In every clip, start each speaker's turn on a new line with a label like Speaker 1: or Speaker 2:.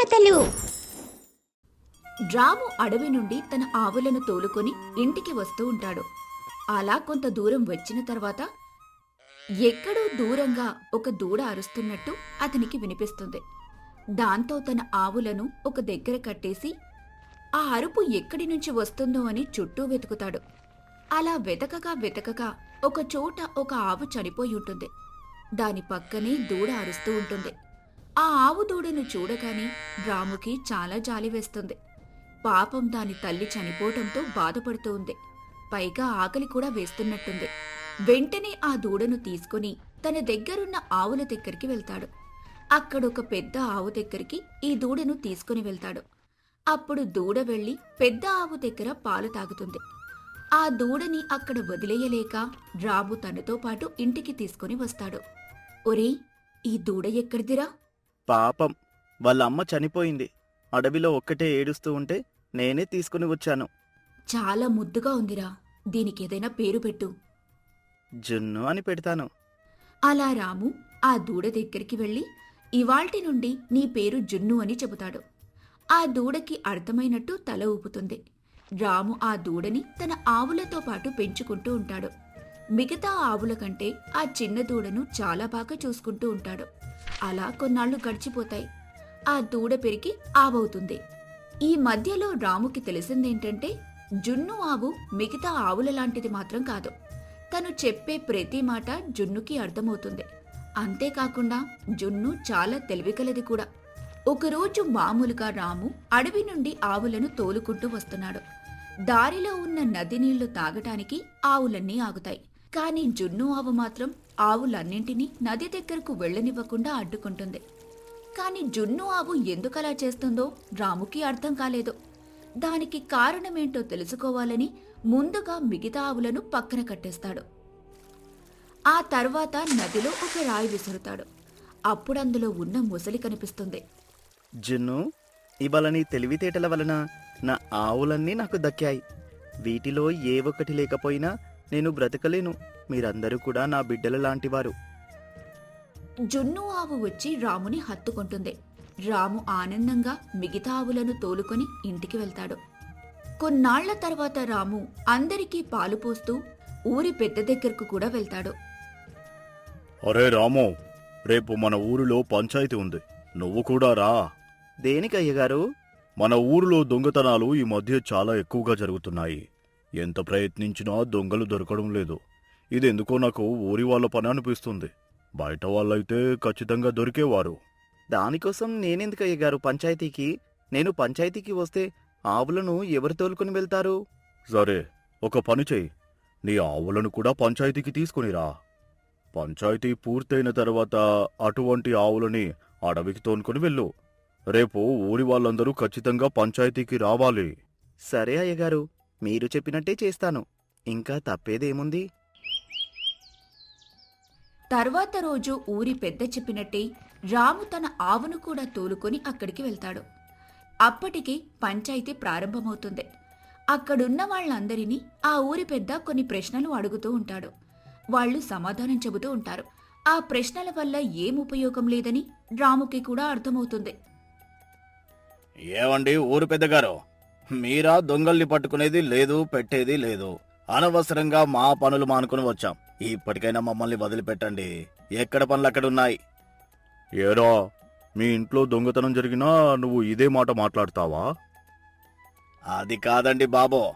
Speaker 1: కథలు.
Speaker 2: రాము అడవి నుండి తన ఆవులను తోలుకొని ఇంటికి వస్తూ ఉంటాడు. అలా కొంత దూరం వచ్చిన తర్వాత ఎక్కడో దూరంగా ఒక దూడ అరుస్తున్నట్టు అతనికి వినిపిస్తుంది. దాంతో తన ఆవులను ఒక దగ్గర కట్టేసి ఆ అరుపు ఎక్కడి నుంచి వస్తుందో అని చుట్టూ వెతుకుతాడు. అలా వెతకగా వెతకగా ఒక చోట ఒక ఆవు చనిపోయి ఉంటుంది. దాని పక్కనే దూడ అరుస్తూ ఉంటుంది. ఆ ఆవు దూడను చూడగానే రాముకి చాలా జాలి వేస్తుంది. పాపం దాని తల్లి చనిపోవటంతో బాధపడుతూ ఉంది పైగా ఆకలి కూడా వేస్తున్నట్టుంది. వెంటనే ఆ దూడను తీసుకుని తన దగ్గరున్న ఆవుల దగ్గరికి వెళ్తాడు. అక్కడొక పెద్ద ఆవు దగ్గరికి ఈ దూడను తీసుకుని వెళ్తాడు. అప్పుడు దూడ వెళ్ళి పెద్ద ఆవు దగ్గర పాలు తాగుతుంది. ఆ దూడని అక్కడ వదిలేయలేక రాము తనతో పాటు ఇంటికి తీసుకుని వస్తాడు. ఒరేయ్ ఈ దూడ ఎక్కడిదిరా?
Speaker 3: పాపం. వాళ్ళ అమ్మ చనిపోయింది. అడవిలో ఒక్కటే ఏడుస్తూ ఉంటే నేనే తీసుకుని వచ్చాను.
Speaker 2: చాలా ముద్దుగా ఉందిరా. దీనికేదైనా పేరు పెట్టు.
Speaker 3: జున్ను అని పెడతాను.
Speaker 2: అలా రాము ఆ దూడ దగ్గరికి వెళ్ళి ఇవాల్టి నుండి నీ పేరు జున్ను అని చెబుతాడు. ఆ దూడకి అర్థమైనట్టు తల ఊపుతుంది. రాము ఆ దూడని తన ఆవులతో పాటు పెంచుకుంటూ ఉంటాడు. మిగతా ఆవుల కంటే ఆ చిన్న దూడను చాలా బాగా చూసుకుంటూ ఉంటాడు. అలా కొన్నాళ్ళు గడిచిపోతాయి. ఆ దూడ పెరిగి ఆవవుతుంది. ఈ మధ్యలో రాముకి తెలిసిందేంటంటే జున్ను ఆవు మిగతా ఆవుల లాంటిది మాత్రం కాదు. తను చెప్పే ప్రతి మాట జున్నుకి అర్థమవుతుంది. అంతేకాకుండా జున్ను చాలా తెలివికలది కూడా. ఒకరోజు మామూలుగా రాము అడవి నుండి ఆవులను తోలుకుంటూ వస్తున్నాడు. దారిలో ఉన్న నది నీళ్ళు తాగటానికి ఆవులన్నీ ఆగుతాయి. కానీ జున్ను ఆవు మాత్రం ఆవులన్నింటినీ నది దగ్గరకు వెళ్ళనివ్వకుండా అడ్డుకుంటుంది. కాని జున్ను ఆవు ఎందుకలా చేస్తుందో రాముకి అర్థం కాలేదు. దానికి కారణమేంటో తెలుసుకోవాలని ముందుగా మిగతా ఆవులను పక్కన కట్టేస్తాడు. ఆ తర్వాత నదిలో ఒక రాయి విసురుతాడు. అప్పుడందులో ఉన్న ముసలి కనిపిస్తుంది.
Speaker 3: జున్ను ఇవాళ నీ తెలివితేటల వలన నా ఆవులన్నీ నాకు దక్కాయి. వీటిలో ఏ ఒక్కటి లేకపోయినా నేను బ్రతకలేను. మీరందరూ కూడా నా బిడ్డల లాంటివారు.
Speaker 2: జున్ను ఆవు వచ్చి రాముని హత్తుకుంటుంది. రాము ఆనందంగా మిగతా ఆవులను తోలుకొని ఇంటికి వెళ్తాడు. కొన్నాళ్ళ తర్వాత రాము అందరికీ పాలు పోస్తూ ఊరి పెద్ద దగ్గరకు కూడా వెళ్తాడు.
Speaker 4: అరే రాము రేపు మన ఊరిలో పంచాయతీ ఉంది. నువ్వు కూడా రా.
Speaker 3: దేనికి అయ్యగారు
Speaker 4: మన ఊరిలో దొంగతనాలు ఈ మధ్య చాలా ఎక్కువగా జరుగుతున్నాయి. ఎంత ప్రయత్నించినా దొంగలు దొరకడం లేదు. ఇది ఎందుకో నాకు ఊరి వాళ్ళ పని అనిపిస్తుంది. బయట వాళ్ళైతే ఖచ్చితంగా దొరికేవారు.
Speaker 3: దానికోసం నేనెందుకు అయ్యగారు పంచాయతీకి? నేను పంచాయతీకి వస్తే ఆవులను ఎవరు తోలుకుని వెళ్తారు?
Speaker 4: సరే ఒక పని చెయ్యి. నీ ఆవులను కూడా పంచాయతీకి తీసుకునిరా. పంచాయతీ పూర్తయిన తర్వాత అటువంటి ఆవులని అడవికి తోనుకొని వెళ్ళు. రేపు ఊరి వాళ్ళందరూ ఖచ్చితంగా పంచాయతీకి రావాలి.
Speaker 3: సరే అయ్యగారు. మీరు చెప్పినట్టే చేస్తాను. ఇంకా తప్పేదేముంది?
Speaker 2: తర్వాత రోజు ఊరి పెద్ద చెప్పినట్టే రాము తన ఆవును కూడా తోలుకొని అక్కడికి వెళ్తాడు. అప్పటికి పంచాయతీ ప్రారంభమవుతుంది. అక్కడున్న వాళ్ళందరినీ ఆ ఊరి పెద్ద కొన్ని ప్రశ్నలు అడుగుతూ ఉంటాడు. వాళ్ళు సమాధానం చెబుతూ ఉంటారు. ఆ ప్రశ్నల వల్ల ఏం ఉపయోగం లేదని రాముకి కూడా అర్థమవుతుంది.
Speaker 4: ఏమండి ఊరు పెద్దగారు? మీరా దొంగల్ని పట్టుకునేది లేదు పెట్టేది లేదు. అనవసరంగా మా పనులు మానుకుని వచ్చాం. ఇప్పటికైనా మమ్మల్ని వదిలిపెట్టండి. ఎక్కడ పనులు అక్కడున్నాయి ఏరా మీ ఇంట్లో దొంగతనం జరిగినా నువ్వు ఇదే మాట మాట్లాడతావా? అది కాదండి బాబో.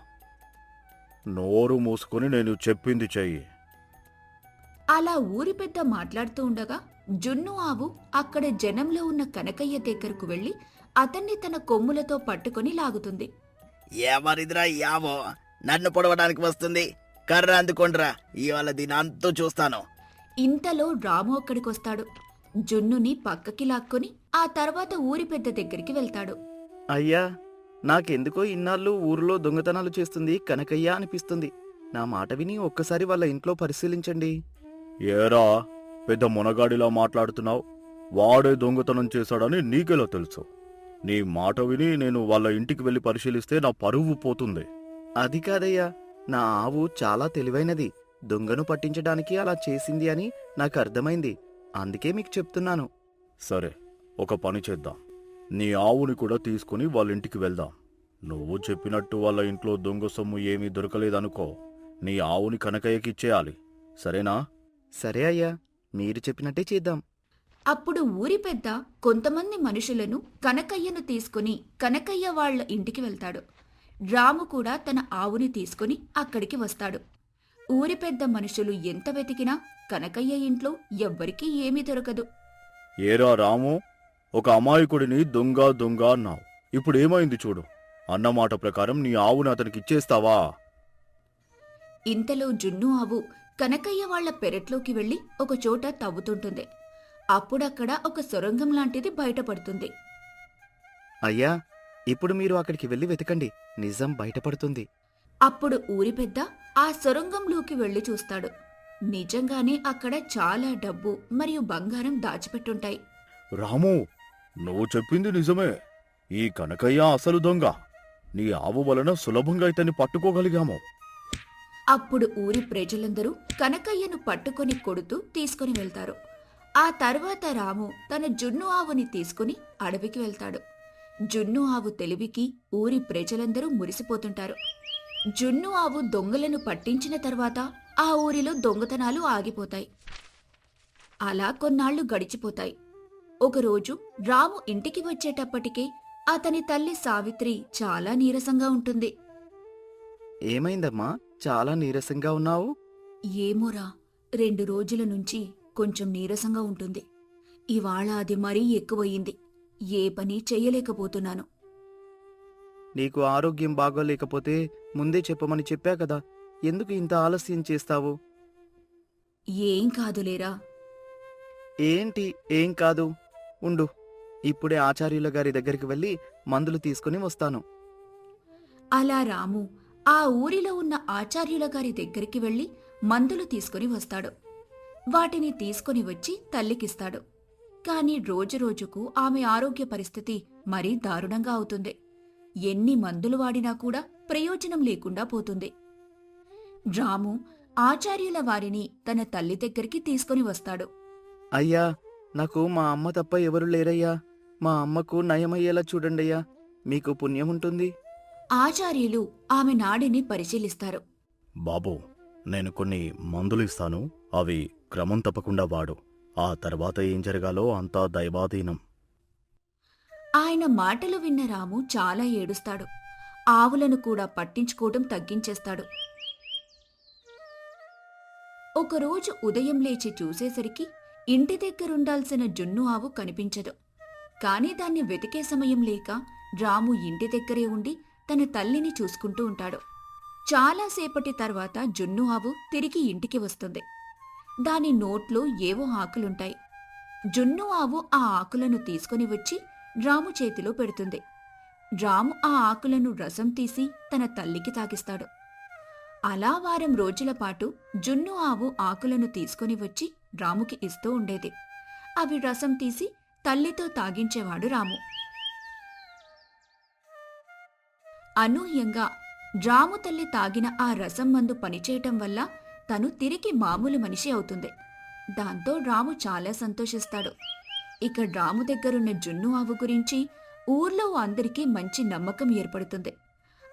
Speaker 4: నోరు మూసుకుని నేను చెప్పింది చెయ్యి.
Speaker 2: అలా ఊరి పెద్ద మాట్లాడుతూ ఉండగా జున్ను ఆవు అక్కడ జనంలో ఉన్న కనకయ్య దగ్గరకు వెళ్ళి అతన్ని తన కొమ్ములతో పట్టుకొని లాగుతుంది.
Speaker 3: ఎవరిదిరా యావో? నన్ను పొడవడానికి వస్తుంది. కర్ర అందుకోండిరా. ఇవాళ దీని అంతూ చూస్తాను.
Speaker 2: ఇంతలో రాము అక్కడికొస్తాడు. జున్నుని పక్కకి లాక్కొని ఆ తర్వాత ఊరి పెద్ద దగ్గరికి వెళ్తాడు.
Speaker 3: అయ్యా నాకెందుకో ఇన్నాళ్ళు ఊరిలో దొంగతనాలు చేస్తుంది కనకయ్య అనిపిస్తుంది. నా మాట విని ఒక్కసారి వాళ్ళ ఇంట్లో పరిశీలించండి.
Speaker 4: ఏరా పెద్ద మునగాడిలా మాట్లాడుతున్నావు? వాడే దొంగతనం చేశాడని నీకెలా తెలుసు? నీ మాట విని నేను వాళ్ళ ఇంటికి వెళ్ళి పరిశీలిస్తే నా పరువు పోతుంది.
Speaker 3: అది కాదయ్యా. నా ఆవు చాలా తెలివైనది. దొంగను పట్టించడానికి అలా చేసింది అని నాకు అర్థమైంది. అందుకే మీకు చెప్తున్నాను.
Speaker 4: సరే ఒక పని చేద్దాం. నీ ఆవుని కూడా తీసుకుని వాళ్ళ ఇంటికి వెళ్దాం. నువ్వు చెప్పినట్టు వాళ్ళ ఇంట్లో దొంగ సొమ్ము ఏమీ దొరకలేదనుకో నీ ఆవుని కనకయ్యకి ఇచ్చేయాలి. సరేనా?
Speaker 3: సరే అయ్యా. మీరు చెప్పినట్టే చేద్దాం.
Speaker 2: అప్పుడు ఊరి పెద్ద కొంతమంది మనుషులను కనకయ్యను తీసుకుని కనకయ్య వాళ్ళ ఇంటికి వెళ్తాడు. రాము కూడా తన ఆవుని తీసుకుని అక్కడికి వస్తాడు. ఊరి పెద్ద మనుషులు ఎంత వెతికినా కనకయ్య ఇంట్లో ఎవ్వరికీ ఏమీ దొరకదు.
Speaker 4: ఏరా రాము ఒక అమాయకుడిని దొంగ దొంగ అన్నావు. ఇప్పుడు ఏమైంది చూడు. అన్నమాట ప్రకారం నీ ఆవుని అతనికి ఇచ్చేస్తావా?
Speaker 2: ఇంతలో జున్ను ఆవు కనకయ్య వాళ్ళ పెరట్లోకి వెళ్ళి ఒక చోట తవ్వుతుంటుంది. అప్పుడక్కడ ఒక సొరంగం లాంటిది బయటపడుతుంది.
Speaker 3: అయ్యా ఇప్పుడు మీరు అక్కడికి వెళ్ళి వెతకండి. నిజం బయటపడుతుంది.
Speaker 2: అప్పుడు ఊరి పెద్ద ఆ సొరంగంలోకి వెళ్ళి చూస్తాడు. నిజంగానే అక్కడ చాలా డబ్బు మరియు బంగారం దాచిపెట్టుంటాయి.
Speaker 4: రాము నువ్వు చెప్పింది నిజమే. ఈ కనకయ్య అసలు దొంగ. నీ ఆవు వలన సులభంగా ఇతన్ని పట్టుకోగలిగాము.
Speaker 2: అప్పుడు ఊరి ప్రజలందరూ కనకయ్యను పట్టుకొని కొడుతూ తీసుకుని వెళ్తారు. ఆ తర్వాత రాము తన జున్ను ఆవుని తీసుకుని అడవికి వెళ్తాడు. జున్ను ఆవు తెలివికి ఊరి ప్రజలందరూ మురిసిపోతుంటారు. జున్ను ఆవు దొంగలను పట్టించిన తర్వాత ఆ ఊరిలో దొంగతనాలు ఆగిపోతాయి. అలా కొన్నాళ్ళు గడిచిపోతాయి. ఒకరోజు రాము ఇంటికి వచ్చేటప్పటికే అతని తల్లి సావిత్రి చాలా నీరసంగా ఉంటుంది.
Speaker 3: ఏమైందమ్మా? చాలా నీరసంగా ఉన్నావు?
Speaker 2: ఏమోరా రెండు రోజుల నుంచి కొంచెం నీరసంగా ఉంటుంది. ఇవాళ అది మరీ ఎక్కువయింది ఏ పని చెయ్యలేకపోతున్నాను
Speaker 3: నీకు ఆరోగ్యం బాగోలేకపోతే ముందే చెప్పమని చెప్పా కదా. ఎందుకు ఇంత ఆలస్యం చేస్తావు?
Speaker 2: ఏం కాదులేరా
Speaker 3: ఏంటి? ఏం కాదు. ఉండు. ఇప్పుడే ఆచార్యుల గారి దగ్గరికి వెళ్ళి మందులు తీసుకుని వస్తాను.
Speaker 2: అలా రాము ఆ ఊరిలో ఉన్న ఆచార్యుల గారి దగ్గరికి వెళ్ళి మందులు తీసుకుని వస్తాడు. వాటిని తీసుకుని వచ్చి తల్లికిస్తాడు. కాని రోజురోజుకు ఆమె ఆరోగ్య పరిస్థితి మరీ దారుణంగా అవుతుంది. ఎన్ని మందులు వాడినా కూడా ప్రయోజనం లేకుండా పోతుంది. రాము ఆచార్యుల వారిని తన తల్లి దగ్గరికి తీసుకుని వస్తాడు.
Speaker 3: అయ్యా నాకు మా అమ్మ తప్ప ఎవరు లేరయ్యా? మా అమ్మకు నయమయ్యేలా చూడండయ్యా. మీకు పుణ్యం ఉంటుంది.
Speaker 2: ఆచార్యులు ఆమె నాడిని పరిశీలిస్తారు.
Speaker 4: బాబు నేను కొన్ని మందులు ఇస్తాను. అవి క్రమం తప్పకుండా వాడు. ఆ తర్వాత ఏం జరగాలో అంతా దైవాధీనం.
Speaker 2: ఆయన మాటలు విన్న రాము చాలా ఏడుస్తాడు. ఆవులను కూడా పట్టించుకోవడం తగ్గించేస్తాడు. ఒకరోజు ఉదయం లేచి చూసేసరికి ఇంటి దగ్గరుండాల్సిన జున్ను ఆవు కనిపించదు. కాని దాన్ని వెతికే సమయం లేక రాము ఇంటి దగ్గరే ఉండి తన తల్లిని చూసుకుంటూ ఉంటాడు. చాలాసేపటి తర్వాత జున్ను ఆవు తిరిగి ఇంటికి వస్తుంది. దాని నోట్లో ఏవో ఆకులుంటాయి. జున్ను ఆవు ఆ ఆకులను తీసుకొని వచ్చి రాము చేతిలో పెడుతుంది. రాము ఆ ఆకులను రసం తీసి తన తల్లికి తాగిస్తాడు. అలా వారం రోజుల పాటు జున్ను ఆవు ఆకులను తీసుకొని వచ్చి రాముకి ఇస్తూ ఉండేది. అవి రసం తీసి తల్లితో తాగించేవాడు రాము. అనూహ్యంగా రాము తల్లి తాగిన ఆ రసం మందు పనిచేయటం వల్ల తను తిరిగి మామూలు మనిషి అవుతుంది. దాంతో రాము చాలా సంతోషిస్తాడు. ఇక రాము దగ్గరున్న జున్ను ఆవు గురించి ఊర్లో అందరికీ మంచి నమ్మకం ఏర్పడుతుంది.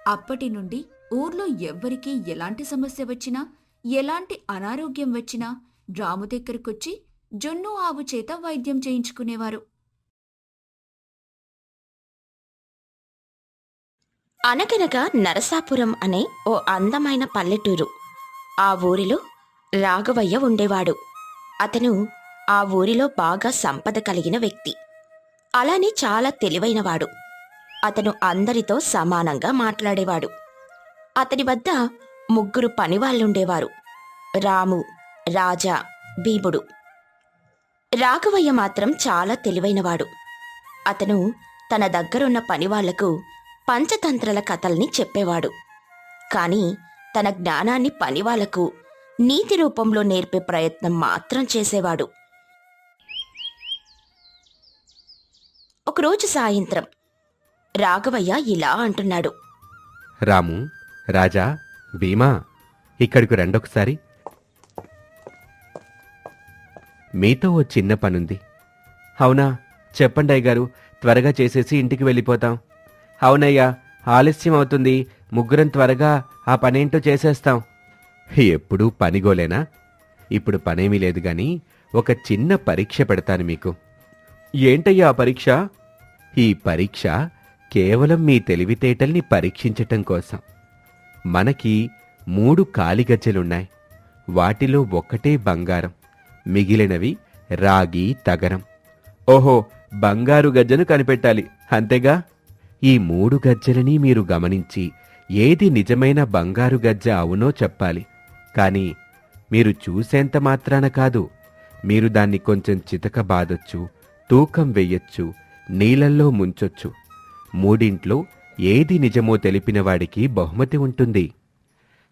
Speaker 2: అప్పటి నుండి ఊర్లో ఎవ్వరికీ ఎలాంటి సమస్య వచ్చినా ఎలాంటి అనారోగ్యం వచ్చినా రాము దగ్గరకొచ్చి జున్ను ఆవు చేత వైద్యం చేయించుకునేవారు.
Speaker 1: అనగనగా నరసాపురం అనే ఓ అందమైన పల్లెటూరు. ఆ ఊరిలో రాఘవయ్య ఉండేవాడు. అతను ఆ ఊరిలో బాగా సంపద కలిగిన వ్యక్తి. అలానే చాలా తెలివైనవాడు. అతను అందరితో సమానంగా మాట్లాడేవాడు. అతని వద్ద ముగ్గురు పనివాళ్ళుండేవారు. రాము రాజా భీముడు. రాఘవయ్య మాత్రం చాలా తెలివైనవాడు. అతను తన దగ్గరున్న పనివాళ్ళకు పంచతంత్రల కథల్ని చెప్పేవాడు. కాని తన జ్ఞానాన్ని పనివాళ్ళకు నీతి రూపంలో నేర్పే ప్రయత్నం మాత్రం చేసేవాడు. ఒకరోజు సాయంత్రం రాఘవయ్య ఇలా అంటున్నాడు.
Speaker 5: రాము రాజా భీమా ఇక్కడికి రెండొకసారి. మీతో ఓ చిన్న పనుంది. అవునా చెప్పండి అయ్యగారు త్వరగా చేసేసి ఇంటికి వెళ్ళిపోతాం. అవునయ్యా ఆలస్యం అవుతుంది ముగ్గురం త్వరగా ఆ పనేంటో చేసేస్తాం. ఎప్పుడూ పనిగోలేనా? ఇప్పుడు పనేమీ లేదు గాని ఒక చిన్న పరీక్ష పెడతాను మీకు. ఏంటయ్యా ఆ పరీక్ష? ఈ పరీక్ష కేవలం మీ తెలివితేటల్ని పరీక్షించటం కోసం. మనకి మూడు కాలిగజ్జలున్నాయి వాటిలో ఒక్కటే బంగారం మిగిలినవి రాగి తగరం. ఓహో బంగారు గజ్జను కనిపెట్టాలి. అంతేగా? ఈ మూడు గజ్జలని మీరు గమనించి ఏది నిజమైన బంగారు గజ్జ అవునో చెప్పాలి. కానీ మీరు చూసేంత మాత్రాన కాదు మీరు దాన్ని కొంచెం చితక బాదొచ్చు తూకం వెయ్యొచ్చు నీళ్ళల్లో ముంచొచ్చు. మూడింట్లో ఏది నిజమో తెలిపిన వాడికి బహుమతి ఉంటుంది.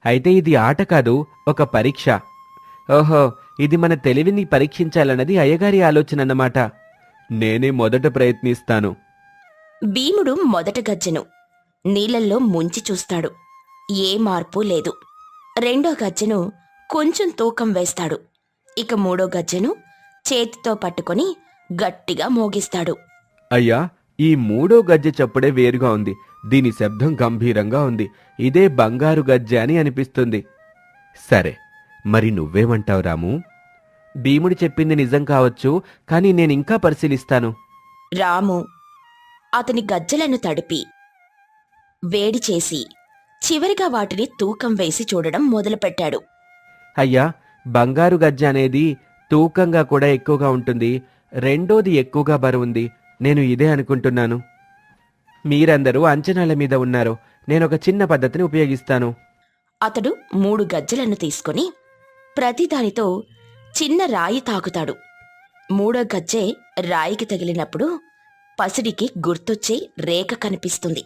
Speaker 5: అయితే ఇది ఆట కాదు ఒక పరీక్ష. ఓహో ఇది మన తెలివిని పరీక్షించాలన్నది అయ్యగారి ఆలోచన అన్నమాట. నేనే మొదట ప్రయత్నిస్తాను.
Speaker 1: భీముడు మొదట గజ్జెను. నీళ్ళల్లో ముంచి చూస్తాడు. ఏ మార్పు లేదు. రెండో గజ్జెను కొంచెం తూకం వేస్తాడు. ఇక మూడో గజ్జెను చేతితో పట్టుకొని గట్టిగా మోగిస్తాడు.
Speaker 5: అయ్యా ఈ మూడో గజ్జె చప్పుడే వేరుగా ఉంది. దీని శబ్దం గంభీరంగా ఉంది. ఇదే బంగారు గజ్జె అని అనిపిస్తుంది. సరే మరి నువ్వేమంటావు రాము? భీముడు చెప్పింది నిజం కావచ్చు కానీ నేనింకా పరిశీలిస్తాను.
Speaker 1: రాము అతని గజ్జలను తడిపి వేడి చేసి చివరిగా వాటిని తూకం వేసి చూడడం మొదలుపెట్టాడు.
Speaker 5: అయ్యా బంగారు గజ్జె అనేది తూకంగా కూడా ఎక్కువగా ఉంటుంది. రెండోది ఎక్కువగా బరువుంది నేను ఇదే అనుకుంటున్నాను. మీరందరూ అంచనాల మీద ఉన్నారు. నేను ఒక చిన్న పద్ధతిని ఉపయోగిస్తాను.
Speaker 1: అతడు మూడు గజ్జలను తీసుకొని ప్రతిదానితో చిన్న రాయి తాకుతాడు. మూడో గజ్జె రాయికి తగిలినప్పుడు పసిడికి గుర్తొచ్చే రేఖ కనిపిస్తుంది.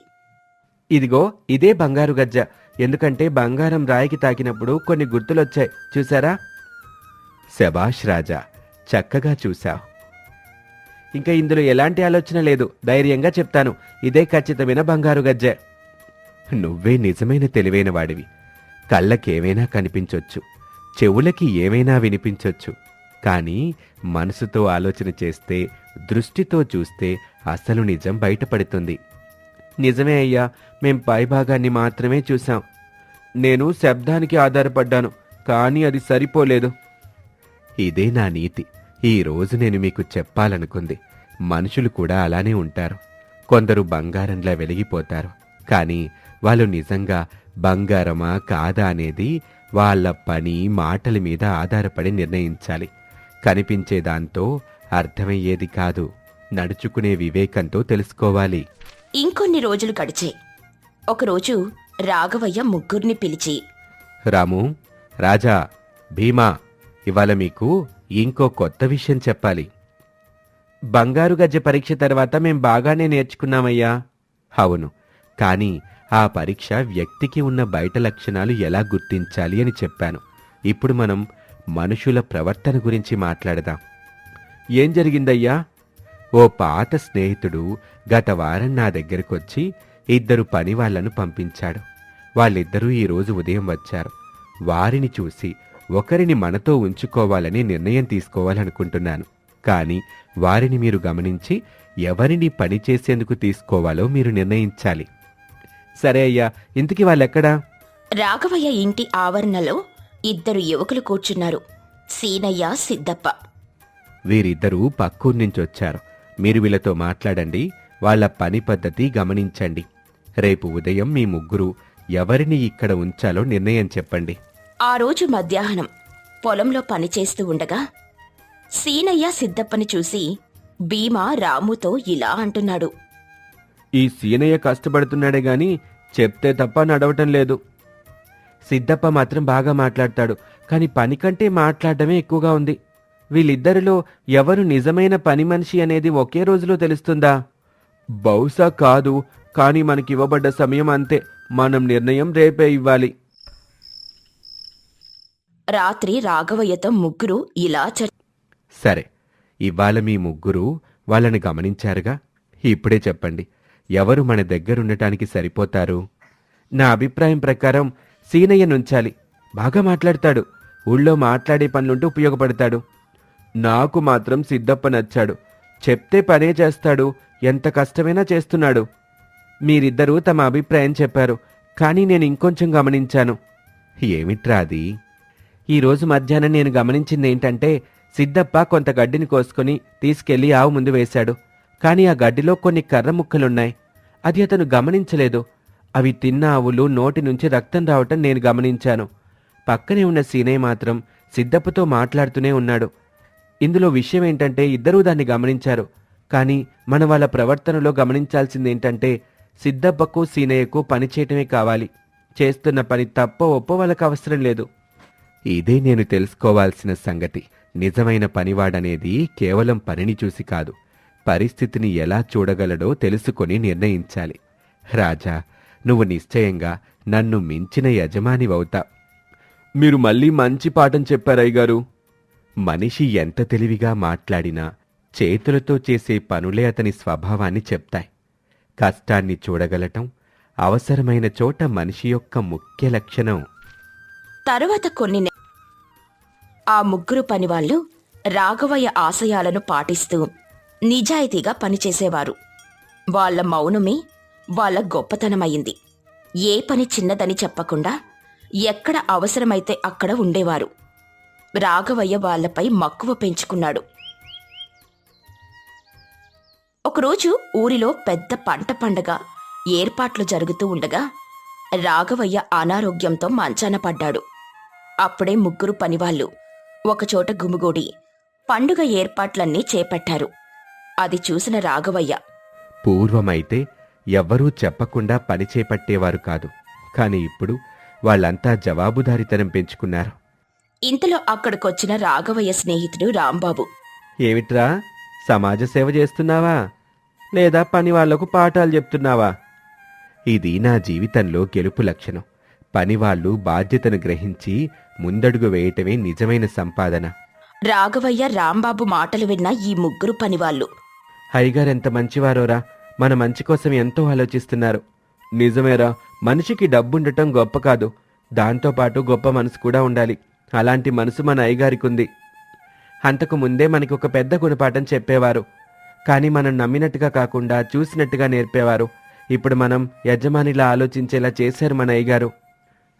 Speaker 5: ఇదిగో ఇదే బంగారు గజ్జ. ఎందుకంటే బంగారం రాయికి తాకినప్పుడు కొన్ని గుర్తులొచ్చాయి. చూసారా శబాష్ రాజా చక్కగా చూశావు. ఇంకా ఇందులో ఎలాంటి ఆలోచన లేదు. ధైర్యంగా చెప్తాను. ఇదే ఖచ్చితమైన బంగారు గజ్జె. నువ్వే నిజమైన తెలివైన వాడివి. కళ్ళకేమైనా కనిపించొచ్చు. చెవులకి ఏమైనా వినిపించొచ్చు. కానీ మనసుతో ఆలోచన చేస్తే దృష్టితో చూస్తే అసలు నిజం బయటపడుతుంది. నిజమే అయ్యా మేం పైభాగాన్ని మాత్రమే చూశాం. నేను శబ్దానికి ఆధారపడ్డాను కానీ అది సరిపోలేదు. ఇదే నా నీతి. ఈ రోజు నేను మీకు చెప్పాలనుకుంది. మనుషులు కూడా అలానే ఉంటారు. కొందరు బంగారంలా వెలిగిపోతారు. కానీ వాళ్ళు నిజంగా బంగారమా కాదా అనేది వాళ్ళ పని మాటల మీద ఆధారపడి నిర్ణయించాలి. కనిపించే దాంతో అర్థమయ్యేది కాదు. నడుచుకునే వివేకంతో తెలుసుకోవాలి.
Speaker 1: ఇంకొన్ని రోజులు గడిచాయి ఒకరోజు రాఘవయ్య ముగ్గురిని పిలిచి
Speaker 5: రాము రాజా భీమా ఇవాళ మీకు ఇంకో కొత్త విషయం చెప్పాలి. బంగారు గజ్జ పరీక్ష తర్వాత మేం బాగానే నేర్చుకున్నామయ్యా. అవును కానీ ఆ పరీక్ష వ్యక్తికి ఉన్న బయట లక్షణాలు ఎలా గుర్తించాలి అని చెప్పాను. ఇప్పుడు మనం మనుషుల ప్రవర్తన గురించి మాట్లాడదాం. ఏం జరిగిందయ్యా? ఓ పాత స్నేహితుడు గత వారం నా దగ్గరకొచ్చి ఇద్దరు పని వాళ్ళను పంపించాడు. వాళ్ళిద్దరూ ఈరోజు ఉదయం వచ్చారు. వారిని చూసి ఒకరిని మనతో ఉంచుకోవాలని నిర్ణయం తీసుకోవాలనుకుంటున్నాను. కానీ వారిని మీరు గమనించి ఎవరిని పని చేసేందుకు తీసుకోవాలో మీరు నిర్ణయించాలి. సరే అయ్యా ఇంతకీ వాళ్ళెక్కడా?
Speaker 1: రాఘవయ్య ఇంటి ఆవరణలో ఇద్దరు యువకులు కూర్చున్నారు. సీనయ్య సిద్దప్ప.
Speaker 5: వీరిద్దరూ పక్కూరు నుంచి వచ్చారు మీరు వీళ్ళతో మాట్లాడండి వాళ్ళ పని పద్ధతి గమనించండి. రేపు ఉదయం మీ ముగ్గురు ఎవరిని ఇక్కడ ఉంచాలో నిర్ణయం చెప్పండి.
Speaker 1: ఆ రోజు మధ్యాహ్నం పొలంలో పనిచేస్తూ ఉండగా సీనయ్య సిద్దప్పని చూసి భీమా రాముతో ఇలా అంటున్నాడు.
Speaker 5: ఈ సీనయ్య కష్టపడుతున్నాడే గాని చెప్తే తప్ప నడవటం లేదు. సిద్ధప్ప మాత్రం బాగా మాట్లాడతాడు కాని పని కంటే మాట్లాడటమే ఎక్కువగా ఉంది. వీళ్ళిద్దరిలో ఎవరు నిజమైన పని మనిషి అనేది ఒకే రోజులో తెలుస్తుందా? బహుశా కాదు కానీ మనకివ్వబడ్డ సమయం అంతే. మనం నిర్ణయం రేపే ఇవ్వాలి.
Speaker 1: రాత్రి రాఘవయ్యతో ముగ్గురు ఇలా
Speaker 5: సరే ఇవాళ మీ ముగ్గురు వాళ్ళని గమనించారుగా? ఇప్పుడే చెప్పండి ఎవరు మన దగ్గరుండటానికి సరిపోతారు? నా అభిప్రాయం ప్రకారం సీనయ్య నుంచాలి బాగా మాట్లాడతాడు. ఊళ్ళో మాట్లాడే పనులుంటే ఉపయోగపడతాడు. నాకు మాత్రం సిద్ధప్ప నచ్చాడు. చెప్తే పనే చేస్తాడు ఎంత కష్టమైనా చేస్తున్నాడు. మీరిద్దరూ తమ అభిప్రాయం చెప్పారు కానీ నేను ఇంకొంచెం గమనించాను. ఏమిట్రా అది? ఈరోజు మధ్యాహ్నం నేను గమనించింది ఏంటంటే సిద్ధప్ప కొంత గడ్డిని కోసుకొని తీసుకెళ్ళి ఆవు ముందు వేశాడు. కానీ ఆ గడ్డిలో కొన్ని కర్ర ముక్కలున్నాయి. అది అతను గమనించలేదు. అవి తిన్న ఆవులు నోటి నుంచి రక్తం రావటం నేను గమనించాను. పక్కనే ఉన్న సీనయ్య మాత్రం సిద్ధప్పతో మాట్లాడుతూనే ఉన్నాడు. ఇందులో విషయం ఏంటంటే ఇద్దరూ దాన్ని గమనించారు. కానీ మన వాళ్ళ ప్రవర్తనలో గమనించాల్సింది ఏంటంటే సిద్ధప్పకు సీనయ్యకు పని చేయటమే కావాలి. చేస్తున్న పని తప్ప ఒప్పో వాళ్ళకు అవసరం లేదు. ఇదే నేను తెలుసుకోవాల్సిన సంగతి. నిజమైన పనివాడనేది కేవలం పనిని చూసి కాదు పరిస్థితిని ఎలా చూడగలడో తెలుసుకొని నిర్ణయించాలి. రాజా నువ్వు నిశ్చయంగా నన్ను మించిన యజమానివవుతా మీరు మళ్ళీ మంచి పాఠం చెప్పారయ్యగారు మనిషి ఎంత తెలివిగా మాట్లాడినా చేతులతో చేసే పనులే అతని స్వభావాన్ని చెప్తాయి. కష్టాన్ని చూడగలటం అవసరమైన చోట మనిషి యొక్క ముఖ్య లక్షణం.
Speaker 1: తరువాత కొన్ని ఆ ముగ్గురు పనివాళ్ళు రాఘవయ్య ఆశయాలను పాటిస్తూ నిజాయితీగా పనిచేసేవారు. వాళ్ళ మౌనమే వాళ్ళ గొప్పతనమయ్యింది. ఏ పని చిన్నదని చెప్పకుండా ఎక్కడ అవసరమైతే అక్కడ ఉండేవారు. రాఘవయ్య వాళ్ళపై మక్కువ పెంచుకున్నాడు. ఒకరోజు ఊరిలో పెద్ద పంట పండగ ఏర్పాట్లు జరుగుతూ ఉండగా రాఘవయ్య అనారోగ్యంతో మంచాన పడ్డాడు. అప్పుడే ముగ్గురు పనివాళ్ళు ఒకచోట గుమిగూడి పండుగ ఏర్పాట్లన్నీ చేపట్టారు. అది చూసిన రాఘవయ్య
Speaker 5: పూర్వమైతే ఎవ్వరూ చెప్పకుండా పని చేపట్టేవారు కాదు. కాని ఇప్పుడు వాళ్ళంతా జవాబుదారితనం పెంచుకున్నారు.
Speaker 1: ఇంతలో అక్కడికొచ్చిన రాఘవయ్య స్నేహితుడు రాంబాబు.
Speaker 5: ఏమిట్రా? సమాజ సేవ చేస్తున్నావా? లేదా పని వాళ్ళకు పాఠాలు చెప్తున్నావా? ఇది నా జీవితంలో గెలుపు లక్షణం. పనివాళ్ళు బాధ్యతను గ్రహించి ముందడుగు వేయటమే నిజమైన సంపాదన.
Speaker 1: రాఘవయ్య రాంబాబు మాటలు విన్న ఈ ముగ్గురు పనివాళ్ళు.
Speaker 5: హైగారు ఎంత మంచివారోరా? మన మంచి కోసం ఎంతో ఆలోచిస్తున్నారు. నిజమేరా? మనిషికి డబ్బుండటం గొప్ప కాదు. దాంతోపాటు గొప్ప మనసు కూడా ఉండాలి. అలాంటి మనసు మన అయ్యగారికి ఉంది అంతకు ముందే మనకి ఒక పెద్ద గుణపాఠం చెప్పేవారు. కానీ మనం నమ్మినట్టుగా కాకుండా చూసినట్టుగా నేర్పేవారు. ఇప్పుడు మనం యజమానిలా ఆలోచించేలా చేశారు మన అయ్యగారు.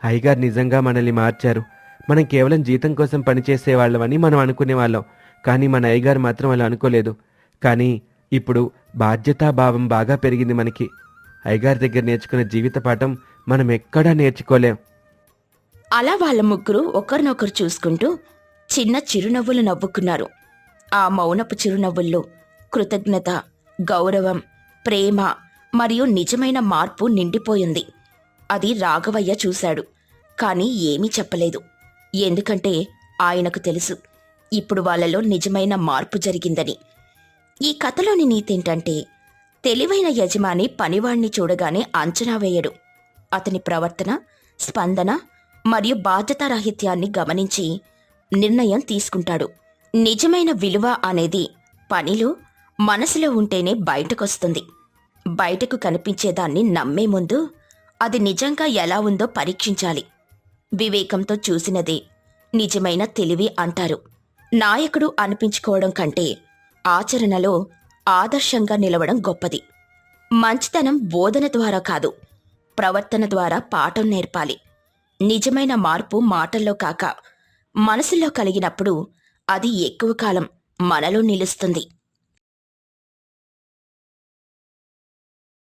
Speaker 5: అయ్యగారు నిజంగా మనల్ని మార్చారు. మనం కేవలం జీతం కోసం పనిచేసేవాళ్ళమని మనం అనుకునేవాళ్ళం. కానీ మన అయ్యగారు మాత్రం అలా అనుకోలేదు. కానీ ఇప్పుడు బాధ్యతాభావం బాగా పెరిగింది మనకి. అయ్యగారి దగ్గర నేర్చుకున్న జీవిత పాఠం మనం ఎక్కడా నేర్చుకోలేం.
Speaker 1: అలా వాళ్ళ ముగ్గురు ఒకరినొకరు చూసుకుంటూ చిన్న చిరునవ్వులు నవ్వుకున్నారు. ఆ మౌనపు చిరునవ్వుల్లో కృతజ్ఞత గౌరవం ప్రేమ మరియు నిజమైన మార్పు నిండిపోయింది. అది రాఘవయ్య చూశాడు కానీ ఏమీ చెప్పలేదు. ఎందుకంటే ఆయనకు తెలుసు ఇప్పుడు వాళ్ళలో నిజమైన మార్పు జరిగిందని. ఈ కథలోని నీతేంటంటే తెలివైన యజమాని పనివాణ్ణి చూడగానే అంచనా వేయడు. అతని ప్రవర్తన స్పందన మరియు బాధ్యతారాహిత్యాన్ని గమనించి నిర్ణయం తీసుకుంటాడు. నిజమైన విలువ అనేది పనిలో మనసులో ఉంటేనే బయటకొస్తుంది. బయటకు కనిపించేదాన్ని నమ్మే ముందు అది నిజంగా ఎలా ఉందో పరీక్షించాలి. వివేకంతో చూసినదే నిజమైన తెలివి అంటారు. నాయకుడు అనిపించుకోవడం కంటే ఆచరణలో ఆదర్శంగా నిలవడం గొప్పది. మంచితనం బోధన ద్వారా కాదు ప్రవర్తన ద్వారా పాఠం నేర్పాలి. నిజమైన మార్పు మాటల్లో కాక మనసులో కలిగినప్పుడు అది ఎక్కువ కాలం మనలో నిలుస్తుంది.